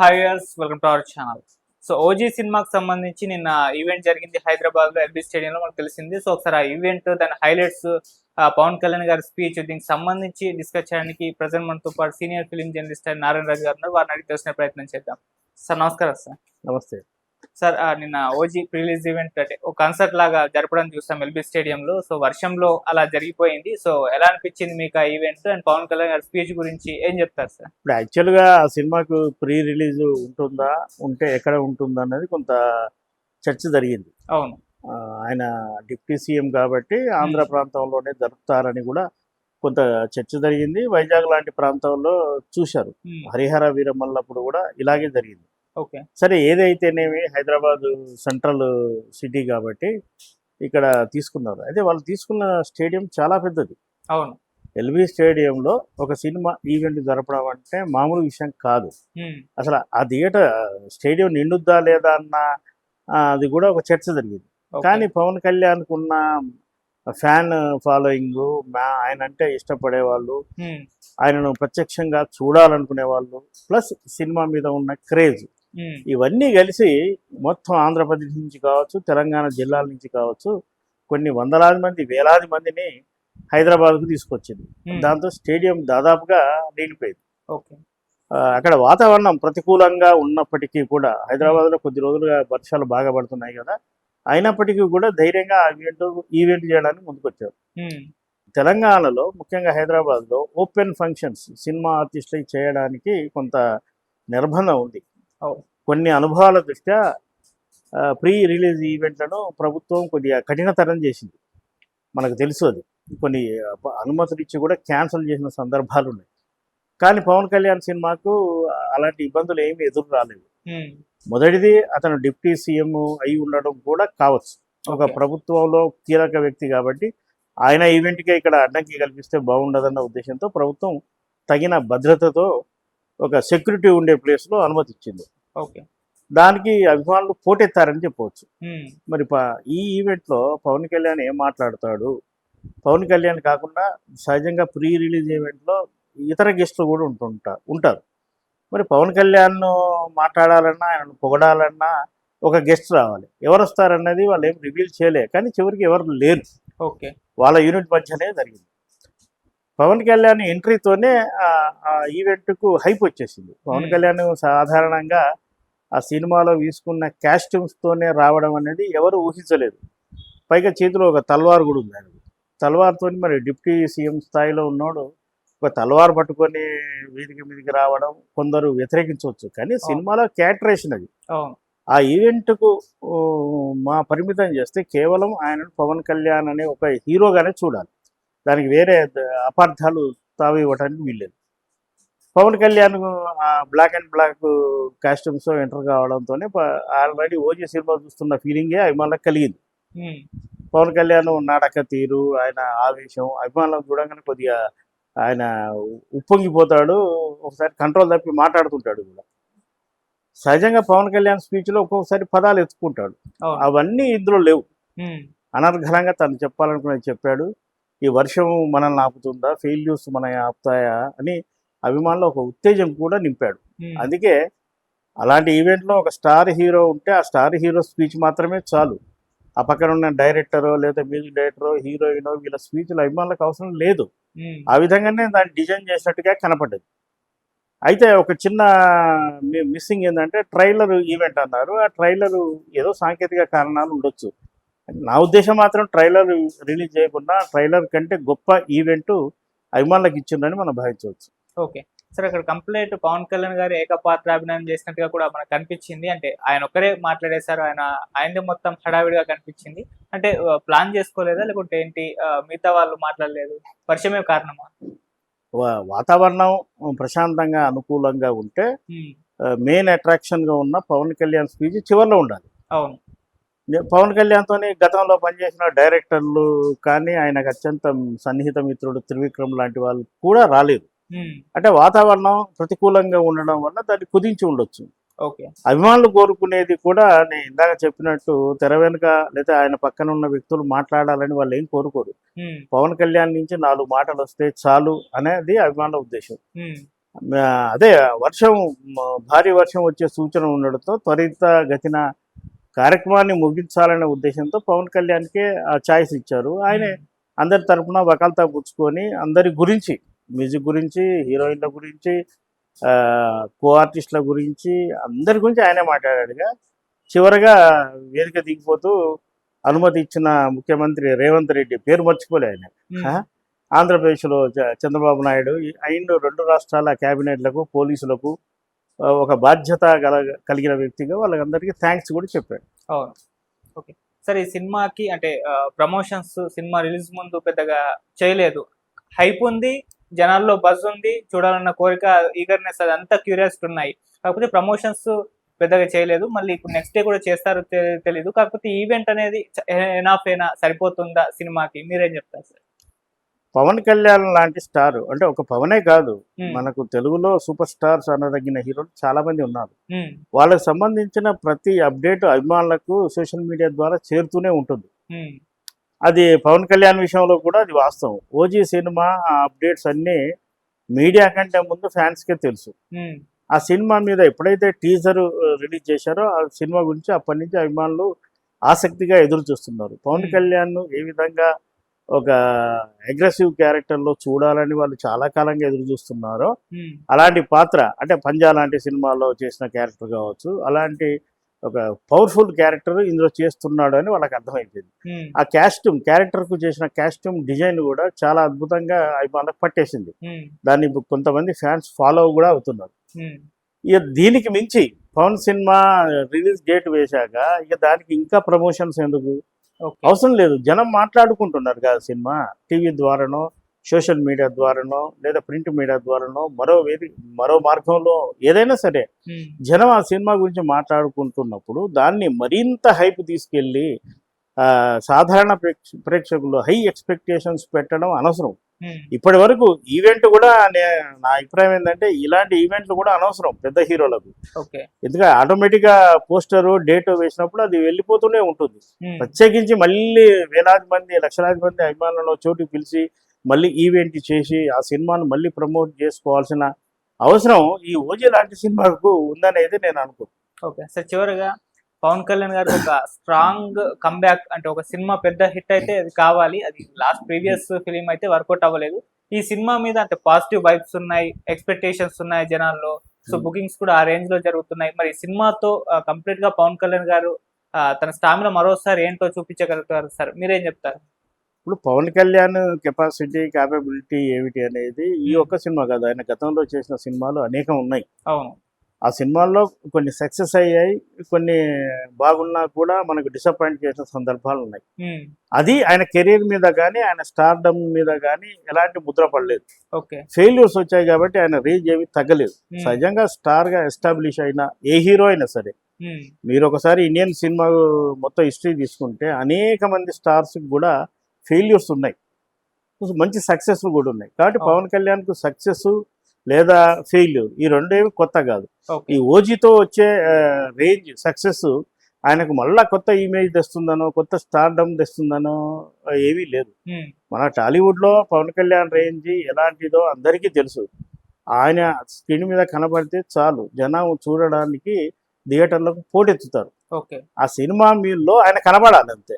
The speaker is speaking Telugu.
హైయర్స్ welcome to our channel so OG సినిమాకి సంబంధించి నిన్న ఈవెంట్ జరిగింది హైదరాబాద్లో ఎల్బీ స్టేడియంలో మనకు తెలిసింది. సో ఒకసారి ఆ ఈవెంట్ దాని హైలైట్స్ పవన్ కళ్యాణ్ గారి స్పీచ్ దీనికి సంబంధించి డిస్కస్ చేయడానికి ప్రజెంట్ మనతో పాటు senior film journalist Narayana Raju garu ఉన్నారు. వారిని అడిగి తెలిసిన ప్రయత్నం చేద్దాం. సార్ నమస్కారం సార్ నమస్తే. సార్ నిన్న ఓజీ రిలీజ్ ఈవెంట్ అంటే ఒక కన్సర్ట్ లాగా జరపడం చూస్తాం ఎల్బీ స్టేడియంలో. సో వర్షంలో అలా జరిగిపోయింది. సో ఎలా అనిపించింది మీకు ఆ ఈవెంట్ అండ్ పవన్ కళ్యాణ్ గారి స్పీచ్ గురించి ఏం చెప్తారు సార్? ఇప్పుడు యాక్చువల్గా ఆ సినిమాకు ప్రీ రిలీజ్ ఉంటుందా? ఉంటే ఎక్కడ ఉంటుందా అనేది కొంత చర్చ జరిగింది. అవును. ఆయన డిప్యూటీ సీఎం కాబట్టి ఆంధ్ర ప్రాంతంలోనే జరుపుతారని కూడా కొంత చర్చ జరిగింది. వైజాగ్ లాంటి ప్రాంతంలో చూశారు. హరిహర వీరమల్లప్పుడు కూడా ఇలాగే జరిగింది. సరే ఏదైతేనేమి హైదరాబాద్ సెంట్రల్ సిటీ కాబట్టి ఇక్కడ తీసుకున్నారు. అయితే వాళ్ళు తీసుకున్న స్టేడియం చాలా పెద్దది. అవును. ఎల్బీ స్టేడియంలో ఒక సినిమా ఈవెంట్ జరపడం అంటే మామూలు విషయం కాదు. అసలు ఆ థియేటర్ స్టేడియం నిండుద్దా లేదా అన్న అది కూడా ఒక చర్చ జరిగింది. కానీ పవన్ కళ్యాణ్కు ఉన్న ఫ్యాన్ ఫాలోయింగ్ ఆయన అంటే ఇష్టపడే వాళ్ళు ఆయనను ప్రత్యక్షంగా చూడాలనుకునే వాళ్ళు ప్లస్ సినిమా మీద ఉన్న క్రేజ్. ఇవన్నీ కలిసి మొత్తం ఆంధ్రప్రదేశ్ నుంచి కావచ్చు తెలంగాణ జిల్లాల నుంచి కావచ్చు కొన్ని వందలాది మంది వేలాది మందిని హైదరాబాద్కు తీసుకొచ్చింది. దాంతో స్టేడియం దాదాపుగా నిండిపోయింది. అక్కడ వాతావరణం ప్రతికూలంగా ఉన్నప్పటికీ కూడా హైదరాబాద్లో కొద్ది రోజులుగా వర్షాలు బాగా పడుతున్నాయి కదా అయినప్పటికీ కూడా ధైర్యంగా ఈవెంట్ ఈవెంట్ చేయడానికి ముందుకొచ్చారు. తెలంగాణలో ముఖ్యంగా హైదరాబాద్లో ఓపెన్ ఫంక్షన్స్ సినిమా ఆర్టిస్టులకి చేయడానికి కొంత నిర్బంధం ఉంది. కొన్ని అనుభవాల దృష్ట్యా ప్రీ రిలీజ్ ఈవెంట్లను ప్రభుత్వం కొద్దిగా కఠినతరం చేసింది. మనకు తెలుసు అది. కొన్ని అనుమతులు ఇచ్చి కూడా క్యాన్సిల్ చేసిన సందర్భాలు ఉన్నాయి. కానీ పవన్ కళ్యాణ్ సినిమాకు అలాంటి ఇబ్బందులు ఏమీ ఎదురు రాలేదు. మొదటిది అతను డిప్యూటీ సీఎం అయి ఉండడం కూడా కావచ్చు. ఒక. ప్రభుత్వంలో కీలక వ్యక్తి కాబట్టి ఆయన ఈవెంట్కే ఇక్కడ అడ్డంకి కల్పిస్తే బాగుండదన్న ఉద్దేశంతో ప్రభుత్వం తగిన భద్రతతో ఒక సెక్యూరిటీ ఉండే ప్లేస్లో అనుమతి ఇచ్చింది ఓకే. దానికి అభిమానులు పోటెత్తారని చెప్పవచ్చు మరి ప ఈ ఈవెంట్లో పవన్ కళ్యాణ్ ఏం మాట్లాడతాడు? పవన్ కళ్యాణ్ కాకుండా సహజంగా ప్రీ రిలీజ్ ఈవెంట్లో ఇతర గెస్టులు కూడా ఉంటుంటా ఉంటారు. మరి పవన్ కళ్యాణ్ మాట్లాడాలన్నా ఆయన పొగడాలన్నా ఒక గెస్ట్ రావాలి. ఎవరు వస్తారన్నది వాళ్ళు ఏం రివీల్ చేయలే. కానీ చివరికి ఎవరు లేరు. ఓకే. వాళ్ళ యూనిట్ మధ్యనే జరిగింది. పవన్ కళ్యాణ్ ఎంట్రీతోనే ఆ- ఈవెంట్కు హైప్ వచ్చేసింది. పవన్. కళ్యాణ్ సాధారణంగా ఆ సినిమాలో తీసుకున్న కాస్ట్యూమ్స్తోనే రావడం అనేది ఎవరు ఊహించలేదు. పైగా చేతిలో ఒక తల్వార్ కూడా ఉంది ఆయనకు తల్వార్తో మరి డిప్యూటీ సీఎం స్థాయిలో ఉన్నోడు ఒక తల్వార్ పట్టుకొని వీధికి మీదికి రావడం కొందరు వ్యతిరేకించవచ్చు. కానీ సినిమాలో క్యాటరేషన్ అది. ఆ ఈవెంట్కు మా పరిమితం చేస్తే కేవలం ఆయన పవన్ కళ్యాణ్ అనే ఒక హీరోగానే చూడాలి. దానికి వేరే అపార్థాలు తావి ఇవ్వడానికి వీల్లేదు. Pawan Kalyan black and black costumes enter కావడంతోనే already OG cinema చూస్తున్న ఫీలింగే అభిమానులకు కలిగింది. పవన్ కళ్యాణ్ నాటక తీరు ఆయన ఆవేశం అభిమానులకు చూడగానే కొద్దిగా ఆయన ఉప్పొంగిపోతాడు ఒకసారి కంట్రోల్ తప్పి మాట్లాడుతుంటాడు కూడా. సహజంగా పవన్ కళ్యాణ్ స్పీచ్లో ఒక్కొక్కసారి పదాలు ఎత్తుకుంటాడు. అవును. అవన్నీ ఇందులో లేవు. ఉమ్, అనర్ఘలంగా తను చెప్పాలనుకున్నది చెప్పాడు. ఈ వర్షం మనల్ని ఆపుతుందా? ఫెయిల్యూర్స్ మన ఆపుతాయా? అని అభిమానులు ఒక ఉత్తేజం కూడా నింపాడు. అందుకే అలాంటి ఈవెంట్లో ఒక స్టార్ హీరో ఉంటే ఆ స్టార్ హీరో స్పీచ్ మాత్రమే చాలు. ఆ పక్కన ఉన్న డైరెక్టరో లేదా మ్యూజిక్ డైరెక్టరో హీరోయినో వీళ్ళ స్పీచ్లు అభిమానులకు అవసరం లేదు. ఆ విధంగానే దాన్ని డిజైన్ చేసినట్టుగా కనపడ్డది. అయితే ఒక చిన్న మిస్సింగ్ ఏంటంటే ట్రైలర్ ఈవెంట్ అన్నారు. ఆ ట్రైలర్ ఏదో సాంకేతిక కారణాలు ఉండొచ్చు. నా ఉద్దేశం మాత్రం ట్రైలర్ రిలీజ్ చేయకుండా ట్రైలర్ కంటే గొప్ప ఈవెంట్ అభిమానులకు ఇచ్చిందని మనం భావించవచ్చు. ఓకే. సార్ అక్కడ కంప్లీట్ పవన్ కళ్యాణ్ గారు ఏకపాత్ర అభినయం చేసినట్టుగా కూడా మనకు కనిపించింది. అంటే ఆయన ఒక్కరే మాట్లాడేశారు ఆయన ఆయనదే మొత్తం హడావిడిగా కనిపించింది. అంటే ప్లాన్ చేసుకోలేదా? లేకుంటే ఏంటి? మిగతా వాళ్ళు మాట్లాడలేదు. వర్షమే కారణమా? వాతావరణం ప్రశాంతంగా అనుకూలంగా ఉంటే మెయిన్ అట్రాక్షన్గా ఉన్న పవన్ కళ్యాణ్ స్పీచ్ చివరిలో ఉండాలి. అవును. పవన్ కళ్యాణ్తోని గతంలో పనిచేసిన డైరెక్టర్లు కానీ ఆయనకు అత్యంత సన్నిహిత మిత్రుడు త్రివిక్రమ్ లాంటి వాళ్ళు కూడా రాలేదు. అంటే వాతావరణం ప్రతికూలంగా ఉండడం వల్ల దాన్ని కుదించి ఉండొచ్చు. అభిమానులు కోరుకునేది కూడా నేను ఇందాక చెప్పినట్టు తెర వెనుక లేదా ఆయన పక్కన ఉన్న వ్యక్తులు మాట్లాడాలని వాళ్ళు ఏం కోరుకోరు. పవన్ కళ్యాణ్ నుంచి నాలుగు మాటలు వస్తే చాలు అనేది అభిమానుల ఉద్దేశం. అదే వర్షం భారీ వర్షం వచ్చే సూచన ఉండడంతో త్వరిత గతిన కార్యక్రమాన్ని ముగించాలనే ఉద్దేశంతో పవన్ కళ్యాణ్కే ఆ ఛాయిస్ ఇచ్చారు. ఆయనే అందరి తరపున వకాల్తా పుచ్చుకొని అందరి గురించి మ్యూజిక్ గురించి హీరోయిన్ల గురించి ఆ, కో ఆర్టిస్టుల గురించి అందరి గురించి ఆయనే మాట్లాడాడుగా. చివరగా వేదిక దిగిపోతూ అనుమతి ఇచ్చిన ముఖ్యమంత్రి రేవంత్ రెడ్డి పేరు మర్చిపోలే ఆయన? ఆంధ్రప్రదేశ్లో చంద్రబాబు నాయుడు అయిన రెండు రాష్ట్రాల క్యాబినెట్లకు పోలీసులకు ఒక బాధ్యత గల కలిగిన వ్యక్తిగా వాళ్ళందరికీ థ్యాంక్స్ కూడా చెప్పాడు. అవును. ఓకే. సరే ఈ సినిమాకి అంటే ప్రమోషన్స్ సినిమా రిలీజ్ ముందు పెద్దగా చేయలేదు. హైప్ ఉంది జనాల్లో బజ్ ఉంది చూడాలన్న కోరిక ఈగర్నెస్ అదంతా క్యూరియాసిటీ ఉన్నాయి. కాకపోతే ప్రమోషన్స్ పెద్దగా చేయలేదు. మళ్ళీ ఇప్పుడు నెక్స్ట్ డే కూడా చేస్తారో తె- తెలీదు. కాకపోతే ఈవెంట్ అనేది ఎనాఫ్ అయినా సరిపోతుందా సినిమాకి? మీరేం చెప్తారు సార్ పవన్ కళ్యాణ్ లాంటి స్టార్ అంటే ఒక పవనే కాదు. మనకు తెలుగులో సూపర్ స్టార్స్ అనదగిన హీరోలు చాలా మంది ఉన్నారు. వాళ్ళకి సంబంధించిన ప్రతి అప్డేట్ అభిమానులకు సోషల్ మీడియా ద్వారా చేరుతూనే ఉంటుంది. అది పవన్ కళ్యాణ్ విషయంలో కూడా అది వాస్తవం. ఓజీ సినిమా ఆ అప్డేట్స్ అన్నీ మీడియా కంటే ముందు ఫ్యాన్స్కే తెలుసు. ఆ సినిమా మీద ఎప్పుడైతే టీజర్ రిలీజ్ చేశారో ఆ సినిమా గురించి అప్పటి నుంచి అభిమానులు ఆసక్తిగా ఎదురు చూస్తున్నారు పవన్. కళ్యాణ్ ఏ విధంగా ఒక అగ్రెసివ్ క్యారెక్టర్లో చూడాలని వాళ్ళు చాలా కాలంగా ఎదురు చూస్తున్నారో. అలాంటి పాత్ర అంటే పంజా లాంటి సినిమాలో చేసిన క్యారెక్టర్ కావచ్చు అలాంటి ఒక పవర్ఫుల్ క్యారెక్టర్ ఇందులో చేస్తున్నాడు అని వాళ్ళకి అర్థమైపోయింది. ఆ క్యాస్ట్యూమ్ క్యారెక్టర్కు చేసిన క్యాస్ట్యూమ్ డిజైన్ కూడా చాలా అద్భుతంగా అభిమానులకు పట్టేసింది. దాన్ని కొంతమంది ఫ్యాన్స్ ఫాలో కూడా అవుతున్నారు. ఇక దీనికి మించి పవన్ సినిమా రిలీజ్ డేట్ వేశాక ఇక దానికి ఇంకా ప్రమోషన్స్ ఎందుకు? అవసరం లేదు. జనం మాట్లాడుకుంటున్నారు కదా సినిమా. టీవీ ద్వారానో సోషల్ మీడియా ద్వారానో లేదా ప్రింట్ మీడియా ద్వారానో మరో వేది మరో మార్గంలో ఏదైనా సరే జనం ఆ సినిమా గురించి మాట్లాడుకుంటున్నప్పుడు దాన్ని మరింత హైప్ తీసుకెళ్ళి ఆ, సాధారణ ప్రేక్ష ప్రేక్షకులు హై ఎక్స్పెక్టేషన్స్ పెట్టడం అనవసరం. ఇప్పటి వరకు ఈవెంట్ కూడా నే- నా అభిప్రాయం ఏంటంటే ఇలాంటి ఈవెంట్లు కూడా అనవసరం పెద్ద హీరోలకు. ఎందుకంటే ఆటోమేటిక్గా పోస్టరు డేట్ వేసినప్పుడు అది వెళ్ళిపోతూనే ఉంటుంది. ప్రత్యేకించి మళ్ళీ వేలాది మంది లక్షలాది మంది అభిమానులను చోటు పిలిచి మళ్ళీ ఈవెంట్ చేసి ఆ సినిమాను మళ్ళీ ప్రమోట్ చేసుకోవాల్సిన అవసరం ఈ ఓజీ లాంటి సినిమాకు ఉందనేది నేను అనుకుంటున్నాను ఓకే. సార్ చివరిగా పవన్ కళ్యాణ్ గారికి ఒక స్ట్రాంగ్ కంబ్యాక్ అంటే ఒక సినిమా పెద్ద హిట్ అయితే అది కావాలి. అది లాస్ట్ ప్రీవియస్ ఫిలిం అయితే వర్కౌట్ అవ్వలేదు. ఈ సినిమా మీద అంటే పాజిటివ్ వైబ్స్ ఉన్నాయి ఎక్స్పెక్టేషన్స్ ఉన్నాయి జనాల్లో. So Hmm. బుకింగ్స్ కూడా ఆ రేంజ్లో జరుగుతున్నాయి. మరి ఈ సినిమాతో కంప్లీట్గా పవన్ కళ్యాణ్ గారు తన స్టామినా మరోసారి ఏంటో చూపించగలుగుతారు సార్? మీరేం చెప్తారు? ఇప్పుడు పవన్ కళ్యాణ్ కెపాసిటీ క్యాపబిలిటీ ఏమిటి అనేది ఈ ఒక్క సినిమా కాదు. ఆయన గతంలో చేసిన సినిమాలు అనేకం ఉన్నాయి. అవును. ఆ సినిమాల్లో కొన్ని సక్సెస్ అయ్యాయి కొన్ని బాగున్నా కూడా మనకు డిసప్పాయింట్ చేసిన సందర్భాలు ఉన్నాయి. అది ఆయన కెరీర్ మీద కానీ ఆయన స్టార్డమ్ మీద కానీ ఎలాంటి ముద్ర పడలేదు. ఫెయిల్యూర్స్ వచ్చాయి కాబట్టి ఆయన రీచ్ ఏమి తగ్గలేదు. సహజంగా స్టార్గా ఎస్టాబ్లిష్ అయిన ఏ హీరో అయినా సరే మీరు ఒకసారి ఇండియన్ సినిమా మొత్తం హిస్టరీ తీసుకుంటే అనేక మంది స్టార్స్ కూడా ఫెయిల్యూర్స్ ఉన్నాయి. మంచి సక్సెస్ కూడా ఉన్నాయి. కాబట్టి. పవన్ కళ్యాణ్కు సక్సెస్ లేదా ఫెయిల్యూర్ ఈ రెండేవి కొత్త కాదు. ఈ ఓజీతో వచ్చే రేంజ్ సక్సెస్ ఆయనకు మళ్ళా కొత్త ఇమేజ్ తెస్తుందనో కొత్త స్టార్డమ్ తెస్తుందనో ఏమీ లేదు. మన టాలీవుడ్లో పవన్ కళ్యాణ్ రేంజ్ ఎలాంటిదో అందరికీ తెలుసు. ఆయన స్క్రీన్ మీద కనబడితే చాలు జనం చూడడానికి థియేటర్లకు పోటెత్తుతారు. ఆ సినిమా మీల్లో ఆయన కనబడాలి అంతే.